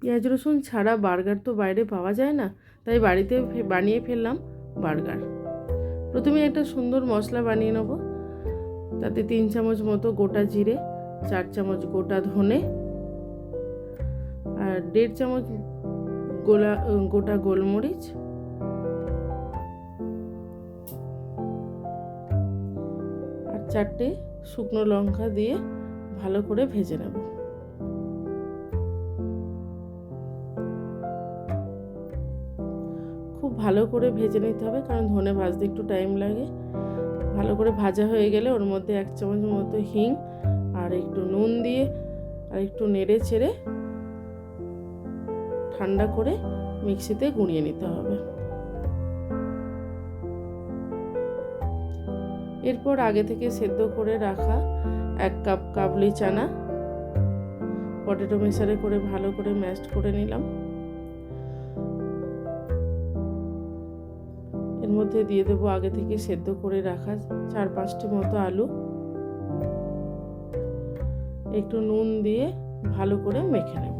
পেঁয়াজ রসুন ছাড়া বার্গার তো বাইরে পাওয়া যায় না, তাই বাড়িতে বানিয়ে ফেললাম বার্গার। প্রথমে একটা সুন্দর মশলা বানিয়ে নেব। তাতে তিন চামচ মতো গোটা জিরে, চার চামচ গোটা ধনে, আর দেড় চামচ গোলা গোটা গোলমরিচ। আর চারটে শুকনো লঙ্কা দিয়ে ভালো করে ভেজে নেব। খুব ভালো করে ভেজে নিতে হবে, কারণ ধনে ভাজতে একটু টাইম লাগে। ভালো করে ভাজা হয়ে গেলে ওর মধ্যে এক চামচ মতো হিং আর একটু নুন দিয়ে আর একটু নেড়ে ছেড়ে ঠান্ডা করে মিক্সিতে গুঁড়িয়ে নিতে হবে। এরপর আগে থেকে সেদ্ধ করে রাখা এক কাপ কাবলি চানা পটেটো মেশারে করে ভালো করে ম্যাশড করে নিলাম। এর মধ্যে দিয়ে দেবো আগে থেকে সেদ্ধ করে রাখা চার পাঁচটি মতো আলু। একটু নুন দিয়ে ভালো করে মেখে নেব।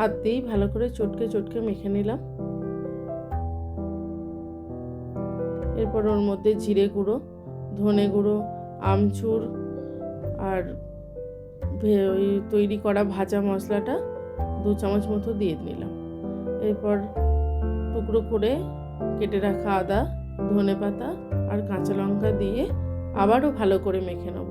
হাত দিয়েই ভালো করে চটকে চটকে মেখে নিলাম। এরপর ওর মধ্যে জিরে গুঁড়ো, ধনে গুঁড়ো, আমচুর আর ওই তৈরি করা ভাজা মশলাটা দু চামচ মতো দিয়ে নিলাম এরপর টুকরো করে কেটে রাখা আদা, ধনে পাতা আর কাঁচা লঙ্কা দিয়ে আবারও ভালো করে মেখে নেব।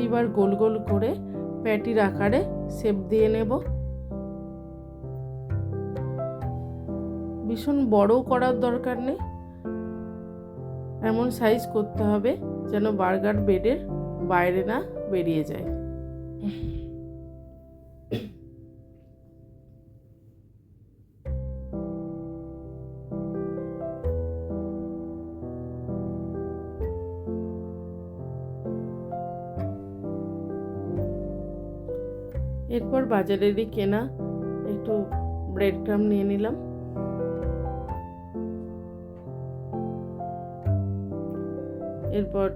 এইবার গোল গোল করে প্যাটির আকারে শেপ দিয়ে নেব। ভীষণ বড় করার দরকার নেই। এমন সাইজ করতে হবে যেন বার্গার বেডের বাইরে না বেরিয়ে যায়। এরপর বাজারেরই কেনা একটু ব্রেড ক্রাম নিয়ে নিলাম। এরপর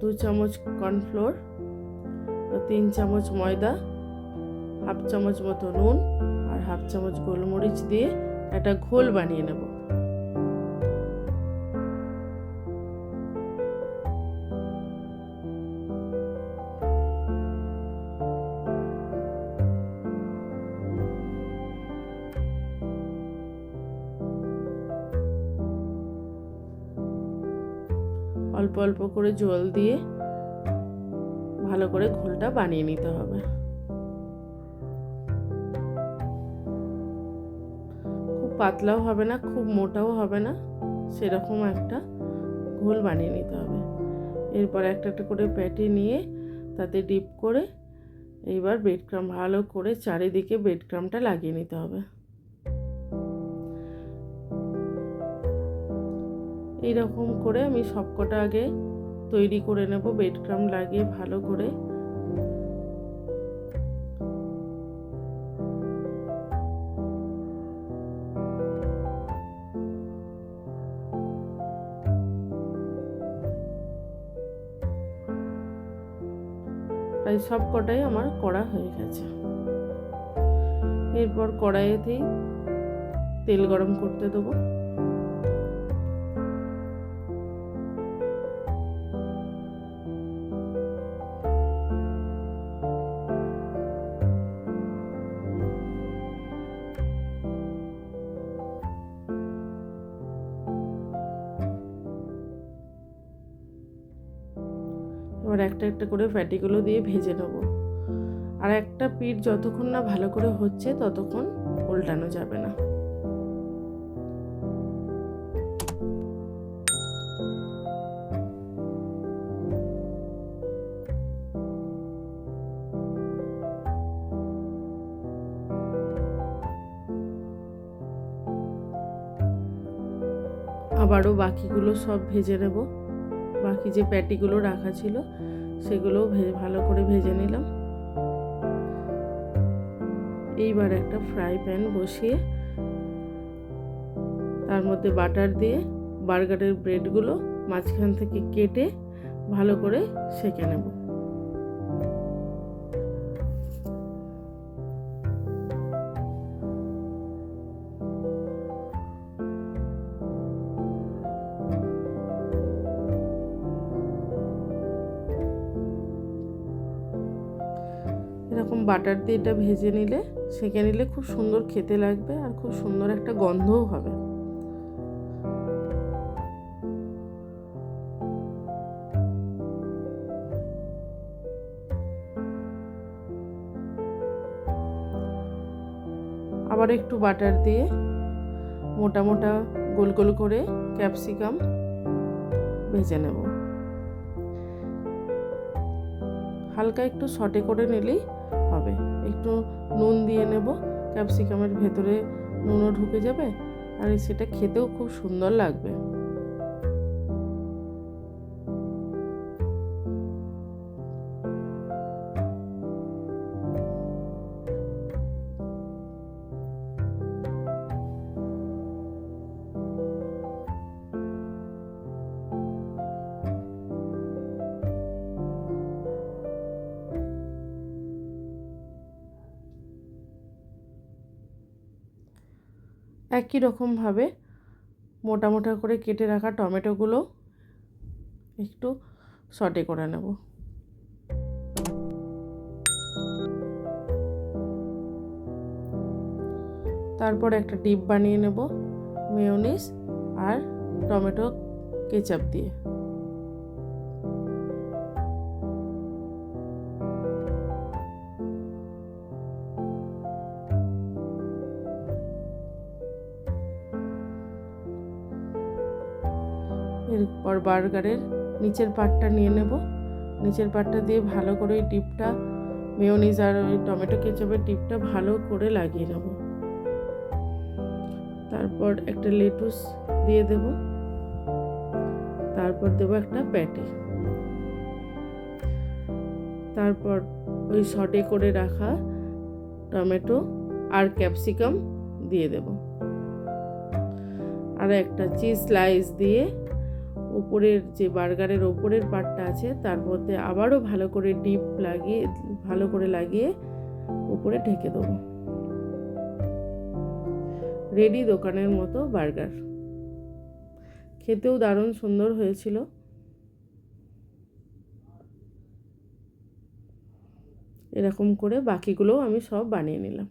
দু চামচ কর্নফ্লোর তিন চামচ ময়দা, হাফ চামচ মতো নুন আর হাফ চামচ গোলমরিচ দিয়ে একটা ঘোল বানিয়ে নেব। অল্প অল্প করে জল দিয়ে ভালো করে ঘোলটা বানিয়ে নিতে হবে। খুব পাতলাও হবে না, খুব মোটাও হবে না, সেরকম একটা ঘোল বানিয়ে নিতে হবে। এরপর একটা একটা করে প্যাটি নিয়ে তাতে ডিপ করে এইবার ব্রেড ক্রাম ভালো করে চারিদিকে ব্রেড ক্রামটা লাগিয়ে নিতে হবে। এইরকম করে আমি সবকটা আগে তৈরি করে নেব বেড ক্রাম লাগিয়ে ভালো করে। প্রায় সব কটাই আমার করা হয়ে গেছে। এরপর কড়াইয়েতেই তেল গরম করতে দেবো। এবার একটা একটা করে ফ্যাটিগুলো দিয়ে ভেজে নেব। আর একটা পিঠ যতক্ষণ না ভালো করে হচ্ছে, ততক্ষণ উল্টানো যাবে না। আবারও বাকিগুলো সব ভেজে নেব। বাকি যে প্যাটিগুলো রাখা ছিল সেগুলো ভেজে, ভালো করে ভেজে নিলাম। এইবার একটা ফ্রাই প্যান বসিয়ে, তার মধ্যে বাটার দিয়ে বার্গারের ব্রেডগুলো মাঝখান থেকে কেটে ভালো করে সেঁকে নেব। এরকম বাটার দিয়ে এটা ভেজে নিলে, সেঁকে নিলে খুব সুন্দর খেতে লাগবে আর খুব সুন্দর একটা গন্ধও হবে। আবার একটু বাটার দিয়ে মোটা মোটা গোল গোল করে ক্যাপসিকাম ভেজে নেব। হালকা একটু সটে করে নিলেই একটু নুন দিয়ে নেব। ক্যাপসিকামের ভেতরে নুনও ঢুকে যাবে। আর সেটা খেতেও খুব সুন্দর লাগবে। একই রকমভাবে মোটা মোটা করে কেটে রাখা টমেটোগুলো একটু সটে করে নেব। তারপর একটা ডিপ বানিয়ে নেব মেয়নিস আর টমেটো কেচাপ দিয়ে। এরপর বার্গারের নিচের পাটটা নিয়ে নেব। নিচের পাটটা দিয়ে ভালো করে ওই ডিপটা, মেয়োনিজ আর ওই টমেটো কেচাপের ডিপটা ভালো করে লাগিয়ে নেব। তারপর একটা লেটুস দিয়ে দেব। তারপর দেব একটা প্যাটি। তারপর ওই শটে করে রাখা টমেটো আর ক্যাপসিকাম দিয়ে দেব। আর একটা চিজ স্লাইস দিয়ে উপরের যে বার্গারের ওপরের পার্টটা আছে, তার মধ্যে আবারও ভালো করে ডিপ লাগিয়ে, ভালো করে লাগিয়ে উপরে ঢেকে দেবো। রেডি দোকানের মতো বার্গার। খেতেও দারুণ সুন্দর হয়েছিল। এরকম করে বাকিগুলোও আমি সব বানিয়ে নিলাম।